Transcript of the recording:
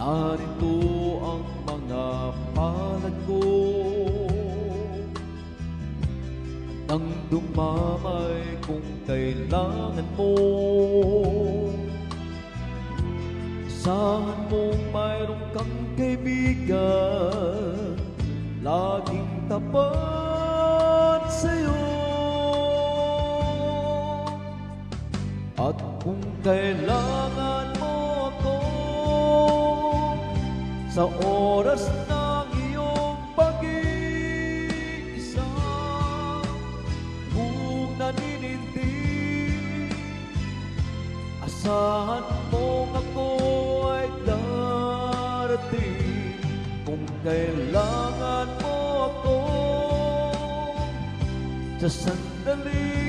Narito ang mga palad ko. Nang dumamay kung kailangan mo Saan mong mayroon kang kaibigan? Laging tapat sa'yo. At kung kailangan Sa oras ng iyong pag-iisa Kung naninindig Asahan mong ako ay darating. Kung kailangan mo ako Sa sandali